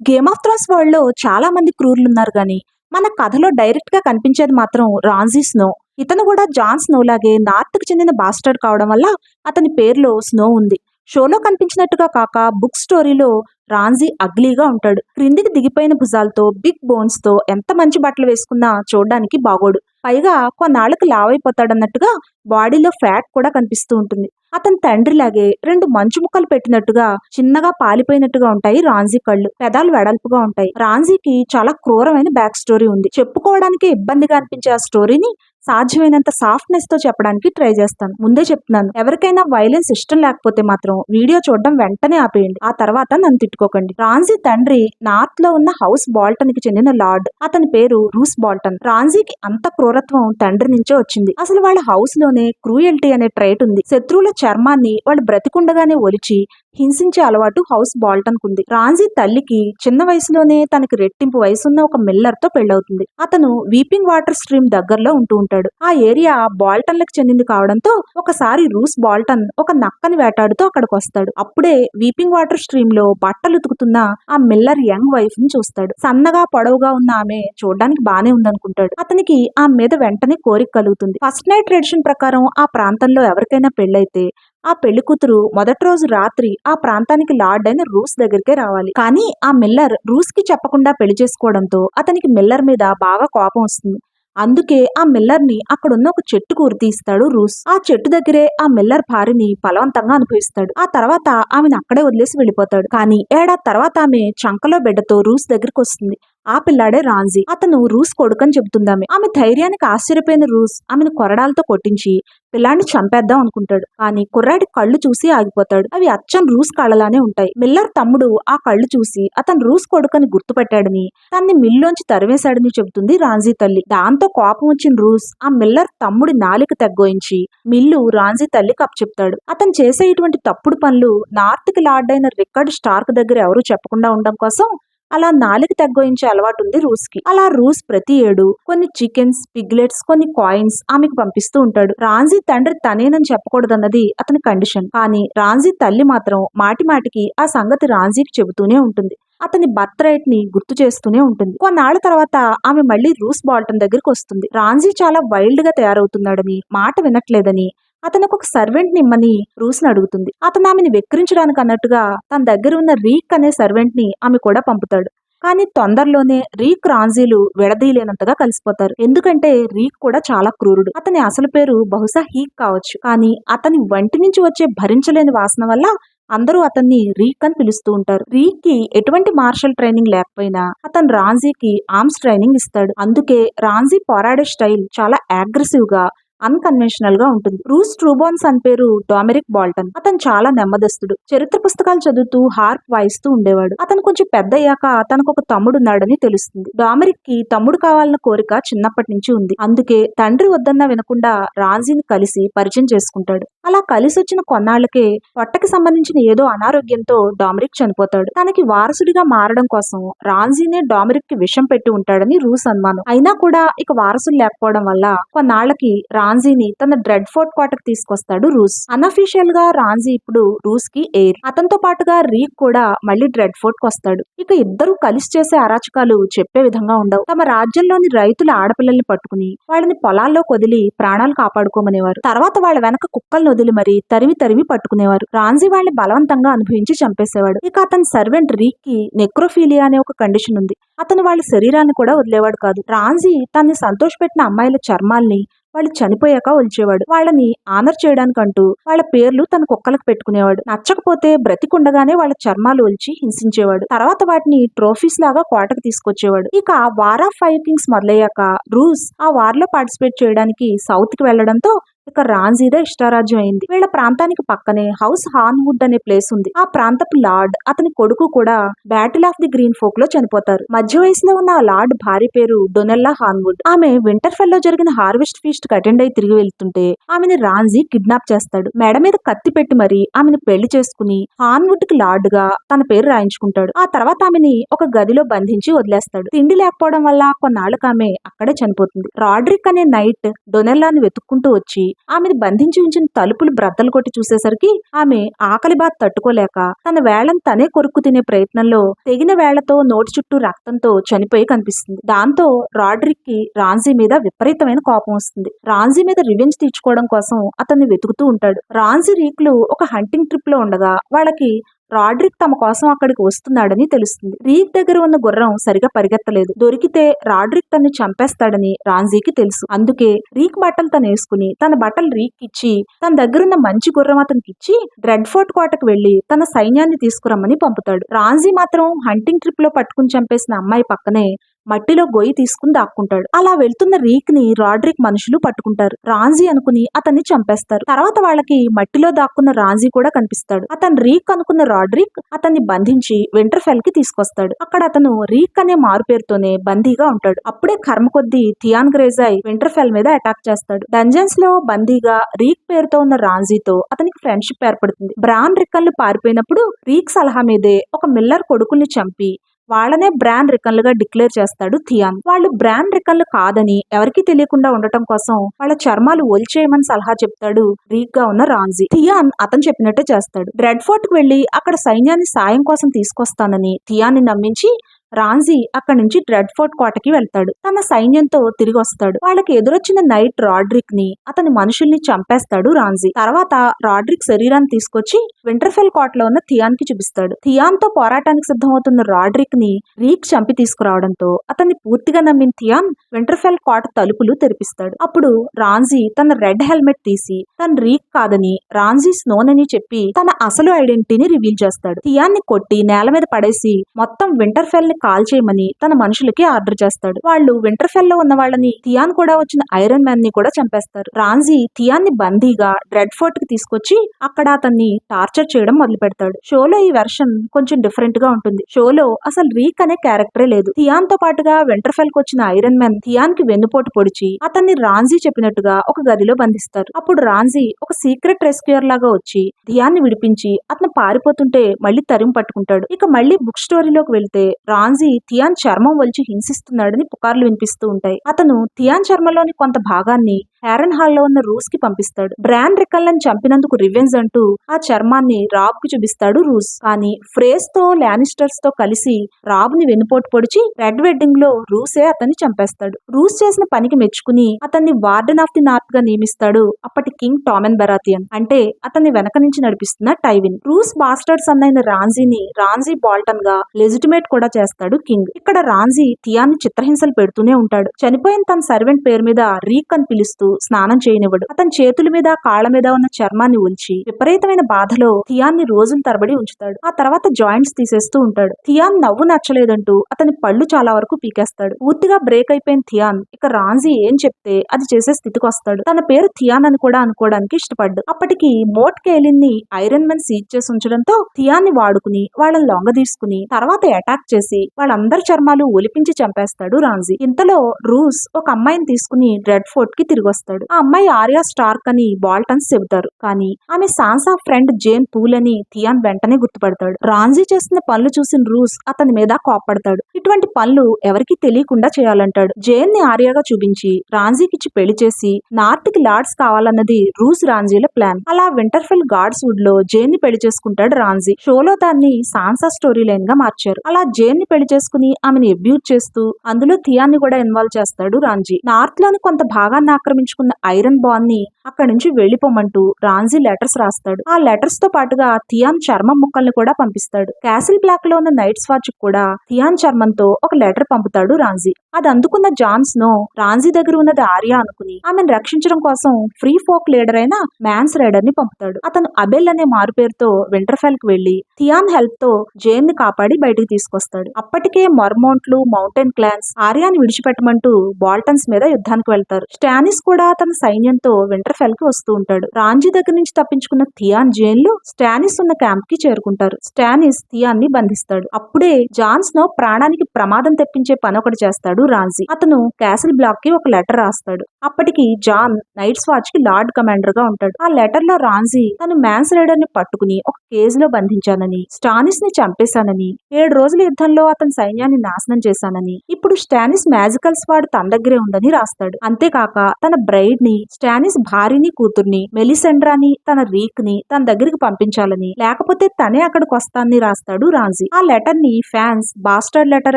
Game of Thrones వరల్డ్లో చాలా మంది క్రూరులు ఉన్నారు కానీ మన కథలో డైరెక్ట్గా కనిపించేది మాత్రం రాన్జీ స్నో ఇతను కూడా జాన్ స్నో లాగే నార్త్కు చెందిన బాస్టర్డ్ కావడం వల్ల అతని పేరులో స్నో ఉంది. షోలో కనిపించినట్టుగా కాక బుక్ స్టోరీలో రాన్జీ అగ్లీగా ఉంటాడు. క్రిందికి దిగిపోయిన భుజాలతో బిగ్ బోన్స్తో ఎంత మంచి బట్టలు వేసుకున్నా చూడడానికి బాగోడు. పైగా కొన్నాళ్ళకి లావైపోతాడన్నట్టుగా బాడీలో ఫ్యాట్ కూడా కనిపిస్తూ ఉంటుంది. అతని తండ్రిలాగే రెండు మంచు ముక్కలు పెట్టినట్టుగా చిన్నగా పాలిపోయినట్టుగా ఉంటాయి రాంజీ కళ్ళు. పెదాలు వెడల్పుగా ఉంటాయి. రాంజీకి చాలా క్రూరమైన బ్యాక్ స్టోరీ ఉంది. చెప్పుకోవడానికి ఇబ్బందిగా అనిపించే ఆ స్టోరీని సాధ్యమైనంత సాఫ్ట్నెస్తో చెప్పడానికి ట్రై చేస్తాను. ముందే చెప్తున్నాను. ఎవరికైనా వైలెన్స్ ఇష్టం లేకపోతే మాత్రం వీడియో చూడడం వెంటనే ఆపేయండి. ఆ తర్వాత నన్ను తిట్టుకోకండి. రాంజీ తండ్రి నార్త్లో ఉన్న హౌస్ బాల్టన్కి చెందిన లార్డ్ అతని పేరు రూస్ బాల్టన్ రాంజీకి అంత క్రూరత్వం తండ్రి నుంచే వచ్చింది. అసలు వాళ్ళ హౌస్లోనే క్రూయల్టీ అనే ట్రైట్ ఉంది. శత్రువుల చర్మాన్ని వాళ్ళు బ్రతికుండగానే ఒలిచి హింసించే అలవాటు హౌస్ బాల్టన్కు ఉంది రాంజీ తల్లికి చిన్న వయసులోనే తనకి రెట్టింపు వయసున్న ఒక మిల్లర్తో పెళ్ళవుతుంది. అతను వీపింగ్ వాటర్ స్ట్రీమ్ దగ్గరలో ఉంటూ ఉంటాడు. ఆ ఏరియా బాల్టన్లకు చెందింది కావడంతో ఒకసారి రూస్ బాల్టన్ ఒక నక్కని వేటాడుతూ అక్కడికి వస్తాడు అప్పుడే వీపింగ్ వాటర్ స్ట్రీమ్లో బట్టలు ఉతుకుతున్న ఆ మిల్లర్ యంగ్ వైఫ్ని చూస్తాడు. సన్నగా పొడవుగా ఉన్న ఆమె చూడడానికి బానే ఉందనుకుంటాడు. అతనికి ఆ మీద వెంటనే కోరిక కలుగుతుంది. ఫస్ట్ నైట్ ట్రెడిషన్ ప్రకారం ఆ ప్రాంతంలో ఎవరికైనా పెళ్ళైతే ఆ పెళ్ళి కూతురు మొదటి రోజు రాత్రి ఆ ప్రాంతానికి లార్డ్ అయిన రూస్ దగ్గరికే రావాలి. కానీ ఆ మిల్లర్ రూస్కి చెప్పకుండా పెళ్ళి చేసుకోవడంతో అతనికి మిల్లర్ మీద బాగా కోపం వస్తుంది. అందుకే ఆ మిల్లర్ని అక్కడున్న ఒక చెట్టు తీస్తాడు రూస్. ఆ చెట్టు దగ్గరే ఆ మిల్లర్ భార్యని బలవంతంగా అనుభవిస్తాడు. ఆ తర్వాత ఆమెను అక్కడే వదిలేసి వెళ్ళిపోతాడు. కానీ ఏడాది తర్వాత ఆమె చంకలో బిడ్డతో రూస్ దగ్గరికి వస్తుంది. ఆ పిల్లాడే రాంజీ. అతను రూస్ కొడుకని చెబుతుందామె. ఆమె ధైర్యానికి ఆశ్చర్యపోయిన రూస్ ఆమెను కొరడాలతో కొట్టించి పిల్లాన్ని చంపేద్దాం అనుకుంటాడు. కానీ కుర్రాడి కళ్ళు చూసి ఆగిపోతాడు. అవి అచ్చం రూస్ కళ్ళలానే ఉంటాయి. మిల్లర్ తమ్ముడు ఆ కళ్ళు చూసి అతను రూస్ కొడుకని గుర్తుపెట్టాడని తన్ని మిల్లోంచి తరివేశాడని చెబుతుంది రాంజీ తల్లి. దాంతో కోపం వచ్చిన రూస్ ఆ మిల్లర్ తమ్ముడి నాలిక తెగ్గోయించి మిల్లు రాంజీ తల్లి అప్పచెప్తాడు అతను చేసే ఇటువంటి తప్పుడు పనులు నార్త్కి లార్డ్ అయిన రికార్డ్ స్టార్క్ దగ్గర ఎవరూ చెప్పకుండా ఉండడం కోసం అలా నాలుగు తగ్గోయించే అలవాటు ఉంది రూస్కి అలా రూస్ ప్రతి ఏడు కొన్ని చికెన్స్ పిగ్లెట్స్ కొన్ని కాయిన్స్ ఆమెకు పంపిస్తూ ఉంటాడు. రాంజీ తండ్రి తనేనని చెప్పకూడదన్నది అతని కండిషన్ కానీ రాంజీ తల్లి మాత్రం మాటి మాటికి ఆ సంగతి రాంజీకి చెబుతూనే ఉంటుంది. అతని బర్త్రైట్ని గుర్తు చేస్తూనే ఉంటుంది. కొన్నాళ్ళ తర్వాత ఆమె మళ్ళీ రూస్ బాల్టన్ దగ్గరికి వస్తుంది. రాంజీ చాలా వైల్డ్గా తయారవుతున్నాడని మాట వినట్లేదని అతనికి ఒక సర్వెంట్ నిమ్మని రూస్ని అడుగుతుంది. అతను ఆమెను వెక్కిరించడానికి అన్నట్టుగా తన దగ్గర ఉన్న రీక్ అనే సర్వెంట్ని ఆమె కూడా పంపుతాడు. కానీ తొందరలోనే రీక్ రాంజీలు విడదీయలేనంతగా కలిసిపోతారు. ఎందుకంటే రీక్ కూడా చాలా క్రూరుడు. అతని అసలు పేరు బహుశా హీక్ కావచ్చు. కానీ అతని వంటి నుంచి వచ్చే భరించలేని వాసన వల్ల అందరూ అతన్ని రీక్ అని పిలుస్తూ ఉంటారు. రీక్కి ఎటువంటి మార్షల్ ట్రైనింగ్ లేకపోయినా అతను రాంజీకి ఆర్మ్స్ ట్రైనింగ్ ఇస్తాడు. అందుకే రాంజీ పోరాడే స్టైల్ చాలా అగ్రెసివ్గా అన్కన్వెన్షనల్గా ఉంటుంది. రూస్ ట్రూబోన్స్ అని పేరు డామెరిక్ బాల్టన్. అతను చాలా నెమ్మదస్తుడు. చరిత్ర పుస్తకాలు చదువుతూ హార్ప్ వాయిస్తూ ఉండేవాడు. అతను కొంచెం పెద్ద అయ్యాక తనకు ఒక తమ్ముడు ఉన్నాడని తెలుస్తుంది. డామెరిక్కి తమ్ముడు కావాలన్న కోరిక చిన్నప్పటి నుంచి ఉంది. అందుకే తండ్రి వద్దన్నా వినకుండా రాంజీని కలిసి పరిచయం చేసుకుంటాడు. అలా కలిసి వచ్చిన కొన్నాళ్ళకే పొట్టకి సంబంధించిన ఏదో అనారోగ్యంతో డామరిక్ చనిపోతాడు. తనకి వారసుడిగా మారడం కోసం రాంజీనే డామరిక్కి విషం పెట్టి ఉంటాడని రూస్ అనుమానం. అయినా కూడా ఇక వారసులు లేకపోవడం వల్ల కొన్నాళ్ళకి రాంజీని తన డ్రెడ్ ఫోర్ట్ క్వార్టర్ తీసుకొస్తాడు రూస్. అన్అఫీషియల్గా రాంజీ ఇప్పుడు రూస్కి ఎయిర్ అతనితో పాటుగా రీక్ కూడా మళ్ళీ డ్రెడ్ ఫోర్ట్కు వస్తాడు. ఇక ఇద్దరు కలిసి చేసే అరాచకాలు చెప్పే విధంగా ఉండవు. తమ రాజ్యంలోని రైతుల ఆడపిల్లల్ని పట్టుకుని వాళ్ళని పొలాల్లో కొదిలి ప్రాణాలు కాపాడుకోమనేవారు. తర్వాత వాళ్ళ వెనక కుక్కల్ని వదిలి మరి తరిమి తరిమి పట్టుకునేవారు. రాంజీ వాళ్ళని బలవంతంగా అనుభవించి చంపేసేవాడు. ఇక అతని సర్వెంట్ రీక్కి నెక్రోఫీలియా అనే ఒక కండిషన్ ఉంది. అతను వాళ్ళ శరీరాన్ని కూడా వదిలేవాడు కాదు. రాంజీ తన్ని సంతోషపెట్టిన అమ్మాయిల చర్మాల్ని వాళ్ళు చనిపోయాక ఒలిచేవాడు. వాళ్ళని ఆనర్ చేయడానికంటూ వాళ్ళ పేర్లు తన కుక్కలకు పెట్టుకునేవాడు. నచ్చకపోతే బ్రతికుండగానే వాళ్ళ చర్మాలు ఒలిచి హింసించేవాడు. తర్వాత వాటిని ట్రోఫీస్ లాగా కోటకు తీసుకొచ్చేవాడు. ఇక వార్ ఆఫ్ ఫైవ్ కింగ్స్ మొదలయ్యాక రూస్ ఆ వార్లో పార్టిసిపేట్ చేయడానికి సౌత్కి వెళ్ళడంతో ఇక రాంజీదే ఇష్టారాజ్యం అయింది వీళ్ళ ప్రాంతానికి పక్కనే హౌస్ హార్న్వుడ్ అనే ప్లేస్ ఉంది. ఆ ప్రాంతపు లార్డ్ అతని కొడుకు కూడా బ్యాటిల్ ఆఫ్ ది గ్రీన్ ఫోక్లో చనిపోతారు. మధ్య వయసులో ఉన్న ఆ లార్డ్ భార్య పేరు డొనెల్లా హార్న్వుడ్. ఆమె వింటర్ఫెల్లో జరిగిన హార్వెస్ట్ ఫీస్ట్కి అటెండ్ అయి తిరిగి వెళ్తుంటే ఆమెని రాంజీ కిడ్నాప్ చేస్తాడు. మెడ మీద కత్తి పెట్టి మరి ఆమెను పెళ్ళి చేసుకుని హార్న్వుడ్కి లార్డ్గా తన పేరు రాయించుకుంటాడు. ఆ తర్వాత ఆమెని ఒక గదిలో బంధించి వదిలేస్తాడు. తిండి లేకపోవడం వల్ల కొన్నాళ్ళకి ఆమె అక్కడే చనిపోతుంది. రాడ్రిక్ అనే నైట్ డొనెల్లాని వెతుక్కుంటూ వచ్చి ఆమెను బంధించి ఉంచిన తలుపులు బ్రద్దలు కొట్టి చూసేసరికి ఆమె ఆకలి బాధ తట్టుకోలేక తన వేళను తనే కొరుక్కు తినే ప్రయత్నంలో తెగిన వేళ్ళతో నోటి చుట్టూ రక్తంతో చనిపోయి కనిపిస్తుంది. దాంతో రాడ్రిక్కి రాంజీ మీద విపరీతమైన కోపం వస్తుంది. రాంజీ మీద రివెంజ్ తీర్చుకోవడం కోసం అతన్ని వెతుకుతూ ఉంటాడు. రాంజీ రీక్లు ఒక హంటింగ్ ట్రిప్లో ఉండగా వాళ్ళకి రాడ్రిక్ తమ కోసం అక్కడికి వస్తున్నాడని తెలుస్తుంది. రీక్ దగ్గర ఉన్న గుర్రం సరిగా పరిగెత్తలేదు. దొరికితే రాడ్రిక్ తన్ని చంపేస్తాడని రాంజీకి తెలుసు. అందుకే రీక్ బట్టలు తను వేసుకుని తన బట్టలు రీక్ ఇచ్చి తన దగ్గరున్న మంచి గుర్రం అతనికి ఇచ్చి డ్రెడ్ ఫోర్ట్ కోటకు వెళ్ళి తన సైన్యాన్ని తీసుకురమ్మని పంపుతాడు. రాంజీ మాత్రం హంటింగ్ ట్రిప్లో పట్టుకుని చంపేసిన అమ్మాయి పక్కనే మట్టిలో గొయ్యి తీసుకుని దాక్కుంటాడు. అలా వెళ్తున్న రీక్ని రాడ్రిక్ మనుషులు పట్టుకుంటారు. రాంజీ అనుకుని అతన్ని చంపేస్తారు. తర్వాత వాళ్ళకి మట్టిలో దాక్కున్న రాంజీ కూడా కనిపిస్తాడు. అతను రీక్ అనుకున్న రాడ్రిక్ అతన్ని బంధించి వింటర్ఫెల్కి తీసుకొస్తాడు. అక్కడ అతను రీక్ అనే మారు పేరుతోనే బందీగా ఉంటాడు. అప్పుడే కర్మ కొద్దీ థియాన్ గ్రేజాయ్ వింటర్ఫెల్ మీద అటాక్ చేస్తాడు. డంజన్స్లో బందీగా రీక్ పేరుతో ఉన్న రాంజీతో అతనికి ఫ్రెండ్షిప్ ఏర్పడుతుంది. బ్రాన్ రిక్కన్లు పారిపోయినప్పుడు రీక్ సలహా మీదే ఒక మిల్లర్ కొడుకుల్ని చంపి వాళ్ళనే బ్రాండ్ రికన్లుగా డిక్లేర్ చేస్తాడు థియాన్. వాళ్ళు బ్రాండ్ రికన్లు కాదని ఎవరికీ తెలియకుండా ఉండటం కోసం వాళ్ళ చర్మాలు ఒలిచేయమని సలహా చెప్తాడు వీక్గా ఉన్న రాంజీ. థియాన్ అతను చెప్పినట్టే చేస్తాడు. రెడ్ ఫోర్ట్కు వెళ్ళి అక్కడ సైన్యాన్ని సాయం కోసం తీసుకొస్తానని థియాన్ని నమ్మించి రాంజీ అక్కడి నుంచి డ్రెడ్ ఫోర్ట్ కోటకి వెళ్తాడు. తన సైన్యంతో తిరిగి వస్తాడు వాళ్ళకి ఎదురొచ్చిన నైట్ రాడ్రిక్ని అతని మనుషుల్ని చంపేస్తాడు రాంజీ. తర్వాత రాడ్రిక్ శరీరాన్ని తీసుకొచ్చి వింటర్ఫెల్ కోటలో ఉన్న థియాన్కి చూపిస్తాడు. థియాన్తో పోరాటానికి సిద్ధమవుతున్న రాడ్రిక్ని రీక్ చంపి తీసుకురావడంతో అతన్ని పూర్తిగా నమ్మిన థియాన్ వింటర్ఫెల్ కోట తలుపులు తెరిపిస్తాడు. అప్పుడు రాంజీ తన రెడ్ హెల్మెట్ తీసి తన రీక్ కాదని రాంజీ స్నోన్ అని చెప్పి తన అసలు ఐడెంటిటీని రివీల్ చేస్తాడు. థియాన్ని కొట్టి నేల మీద పడేసి మొత్తం వింటర్ఫెల్ని కాల్ చేయమని తన మనుషులకి ఆర్డర్ చేస్తాడు. వాళ్ళు వింటర్ఫెల్లో ఉన్న వాళ్ళని థియాన్ కూడా వచ్చిన ఐరన్ మ్యాన్ని కూడా చంపేస్తారు. రాంజీ థియాన్ని బందీగా డ్రెడ్ ఫోర్ట్కి తీసుకొచ్చి అక్కడ అతన్ని టార్చర్ చేయడం మొదలు పెడతాడు షోలో ఈ వెర్షన్ కొంచెం డిఫరెంట్గా ఉంటుంది. షోలో అసలు రీక్ అనే క్యారెక్టరే లేదు. థియాన్తో పాటుగా వింటర్ఫెల్కి వచ్చిన ఐరన్ మ్యాన్ థియాన్కి వెన్నుపోటు పొడిచి అతన్ని రాంజీ చెప్పినట్టుగా ఒక గదిలో బంధిస్తారు. అప్పుడు రాంజీ ఒక సీక్రెట్ రెస్క్యూర్ లాగా వచ్చి థియాన్ని విడిపించి అతను పారిపోతుంటే మళ్ళీ తరిమి పట్టుకుంటాడు. ఇక మళ్ళీ బుక్ స్టోరీలోకి వెళ్తే రాంజీ థియాన్ చర్మం వలిచి హింసిస్తున్నాడని పుకార్లు వినిపిస్తూ ఉంటాయి. అతను థియాన్ చర్మలోని కొంత భాగాన్ని హ్యారన్ హాల్లో ఉన్న రూస్కి పంపిస్తాడు. బ్రాన్ రికల్లను చంపినందుకు రివెంజ్ అంటూ ఆ చర్మాన్ని రాబ్కు చూపిస్తాడు రూస్ కానీ ఫ్రేస్తో లానిస్టర్స్తో కలిసి రాబ్ని వెనుపోటు పొడిచి రెడ్ వెడ్డింగ్లో రూసే అతన్ని చంపేస్తాడు. రూస్ చేసిన పనికి మెచ్చుకుని అతన్ని వార్డెన్ ఆఫ్ ది నార్త్గా నియమిస్తాడు అప్పటి కింగ్ టామెన్ బెరాతియన్ అంటే అతన్ని వెనక నుంచి నడిపిస్తున్న టైవిన్ రూస్ బాస్టర్డ్స్ అన్నైన రాంజీని రాంజీ బాల్టన్గా లెజిటిమేట్ కూడా చేస్తాడు కింగ్ ఇక్కడ రాంజీ థియాన్ని చిత్రహింసలు పెడుతూనే ఉంటాడు. చనిపోయిన తన సర్వెంట్ పేరు మీద రీక్ అని పిలుస్తూ స్నానం చేయనివ్వడు. అతని చేతుల మీద కాళ్ళ మీద ఉన్న చర్మాన్ని ఉంచి విపరీతమైన బాధలో థియాన్ని రోజుల తరబడి ఉంచుతాడు. ఆ తర్వాత జాయింట్స్ తీసేస్తూ ఉంటాడు. థియాన్ నవ్వు నచ్చలేదంటూ అతని పళ్ళు చాలా వరకు పీకేస్తాడు. పూర్తిగా బ్రేక్ అయిపోయిన థియాన్ ఇక రాంజీ ఏం చెప్తే అది చేసే స్థితికి వస్తాడు. తన పేరు థియాన్ అని కూడా అనుకోవడానికి ఇష్టపడ్డు. అప్పటికి మోట్ కేలిన్ని ఐరన్ మెన్ సీజ్ చేసి ఉంచడంతో థియాన్ని వాడుకుని వాళ్ళని లొంగ తీసుకుని తర్వాత అటాక్ చేసి వాళ్ళందరి చర్మాలు ఒలిపించి చంపేస్తాడు రాంజీ. ఇంతలో రూస్ ఒక అమ్మాయిని తీసుకుని రెడ్ ఫోర్ట్కి తిరిగి వస్తాడు ఆ అమ్మాయి ఆర్యా స్టార్క్ అని బాల్టన్స్ చెబుతారు. కానీ ఆమె సాన్సా ఫ్రెండ్ జేన్ పూల్ అని థియాన్ వెంటనే గుర్తుపడతాడు. రాంజీ చేస్తున్న పనులు చూసిన రూస్ అతని మీద కోప్పడతాడు. ఇటువంటి పనులు ఎవరికి తెలియకుండా చేయాలంటాడు. జేన్ని ఆర్యాగా చూపించి రాంజీకిచ్చి పెళ్ళి చేసి నార్త్కి లార్డ్స్ కావాలన్నది రూస్ రాంజీల ప్లాన్. అలా వింటర్ఫెల్ గాడ్స్ వుడ్లో జేన్ని పెళ్ళి చేసుకుంటాడు రాంజీ. షోలో దాన్ని సాన్సా స్టోరీ లైన్గా మార్చారు. అలా జేన్ని పెళ్ళి చేసుకుని ఆమెను ఎబ్యూజ్ చేస్తూ అందులో థియాన్ని కూడా ఇన్వాల్వ్ చేస్తాడు రాంజీ. నార్త్లోని కొంత భాగాన్ని ఆక్రమించుకున్న ఐరన్ బాన్ని అక్కడి నుంచి వెళ్ళిపోమంటూ రాంజీ లెటర్స్ రాస్తాడు. ఆ లెటర్స్తో పాటుగా థియాన్ చర్మం ముక్కల్ని కూడా పంపిస్తాడు. క్యాసిల్ బ్లాక్లో ఉన్న నైట్స్ వాచ్ కూడా థియాన్ చర్మంతో ఒక లెటర్ పంపుతాడు రాంజీ. అది అందుకున్న జాన్స్ను రాంజీ దగ్గర ఉన్నది ఆర్య అనుకుని ఆమెను రక్షించడం కోసం ఫ్రీ ఫోక్ లీడర్ అయిన మ్యాన్స్ రైడర్ని పంపుతాడు. అతను అబెల్ అనే మారు పేరుతో వింటర్ఫెల్కి వెళ్ళి థియాన్ హెల్ప్తో జేన్ని కాపాడి బయటికి తీసుకొస్తాడు. అప్పటికే మర్మౌంట్లు మౌంటైన్ క్లాన్స్ ఆర్యాని విడిచిపెట్టమంటూ బాల్టన్స్ మీద యుద్ధానికి వెళ్తారు. స్టానిస్ కూడా తన సైన్యంతో వింటర్ఫెల్కి వస్తూ ఉంటాడు. రాంజీ దగ్గర నుంచి తప్పించుకున్న థియాన్ జైన్లో స్టానిస్ ఉన్న క్యాంప్కి చేరుకుంటారు. స్టానిస్ థియాన్ని బంధిస్తాడు. అప్పుడే జాన్ స్నో ప్రాణానికి ప్రమాదం తెప్పించే పని ఒకటి చేస్తాడు రాంజీ. అతను క్యాసిల్ బ్లాక్కి ఒక లెటర్ రాస్తాడు. అప్పటికి జాన్ నైట్స్ వాచ్కి లార్డ్ కమాండర్గా ఉంటాడు. ఆ లెటర్లో రాంజీ తను మ్యాన్స్ రైడర్ని పట్టుకుని ఒక కేజ్లో బంధించానని స్టానిస్ని చంపేశానని ఏడు రోజుల యుద్ధంలో అతని సైన్యాన్ని నాశనం చేశానని ఇప్పుడు స్టానిస్ మ్యాజికల్ స్వాడ్ తన దగ్గరే ఉందని రాస్తాడు. అంతేకాక తన బ్రైడ్ని స్టానిస్ భార్యని కూతుర్ని మెలిసెండ్రాని తన రీక్ని తన దగ్గరికి పంపించాలని లేకపోతే తనే అక్కడికి వస్తానని రాస్తాడు రాంజీ. ఆ లెటర్ని ఫ్యాన్స్ బాస్టర్డ్ లెటర్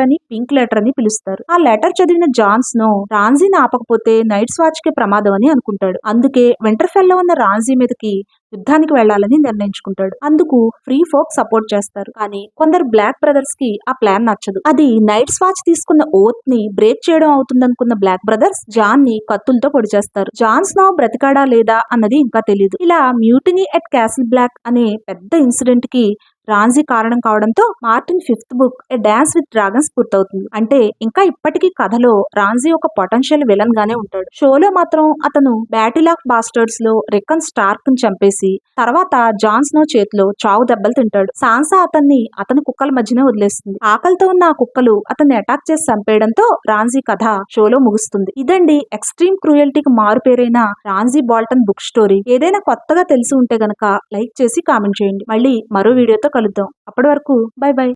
అని పింక్ లెటర్ అని పిలుస్తారు. ఆ లెటర్ చదివిన జాన్స్ నో రాంజీని ఆపకపోతే నైట్స్ వాచ్కి ప్రమాదం అని అనుకుంటాడు. అందుకే వింటర్ఫెల్లో ఉన్న రాంజీ మీదకి యుద్ధానికి వెళ్ళాలని నిర్ణయించుకుంటాడు. అందుకు ఫ్రీ ఫోక్ సపోర్ట్ చేస్తారు. కానీ కొందరు బ్లాక్ బ్రదర్స్కి ఆ ప్లాన్ నచ్చదు. అది నైట్స్ వాచ్ తీసుకున్న ఓత్ని బ్రేక్ చేయడం అవుతుందనుకున్న బ్లాక్ బ్రదర్స్ జాన్ని కత్తులతో పొడి చేస్తారు. జాన్ స్నో బ్రతికాడా లేదా అన్నది ఇంకా తెలియదు ఇలా మ్యూటినీ ఎట్ క్యాసిల్ బ్లాక్ అనే పెద్ద ఇన్సిడెంట్కి రాంజీ కారణం కావడంతో Martin fifth book a dance with dragons పూర్తవుతుంది. అంటే ఇంకా ఇప్పటికీ కథలో రాంజీ ఒక పొటెన్షియల్ విలన్ గానే ఉంటాడు. షోలో మాత్రం అతను బ్యాటిల్ ఆఫ్ బాస్టర్డ్స్లో రికన్ స్టార్క్ చంపేసి తర్వాత జాన్ స్నో చేతిలో చావు దెబ్బలు తింటాడు. సాన్సా అతన్ని అతని కుక్కల మధ్యనే వదిలేస్తుంది. ఆకలితో ఉన్న ఆ కుక్కలు అతన్ని అటాక్ చేసి చంపేయడంతో రాంజీ కథ షోలో ముగుస్తుంది. ఇదండి ఎక్స్ట్రీమ్ క్రూయల్టీకి మారు పేరైన రాంజీ బాల్టన్ బుక్ స్టోరీ ఏదైనా కొత్తగా తెలిసి ఉంటే గనక లైక్ చేసి కామెంట్ చేయండి. మళ్ళీ మరో వీడియోతో కలుద్దాం. అప్పటి వరకు బై బై.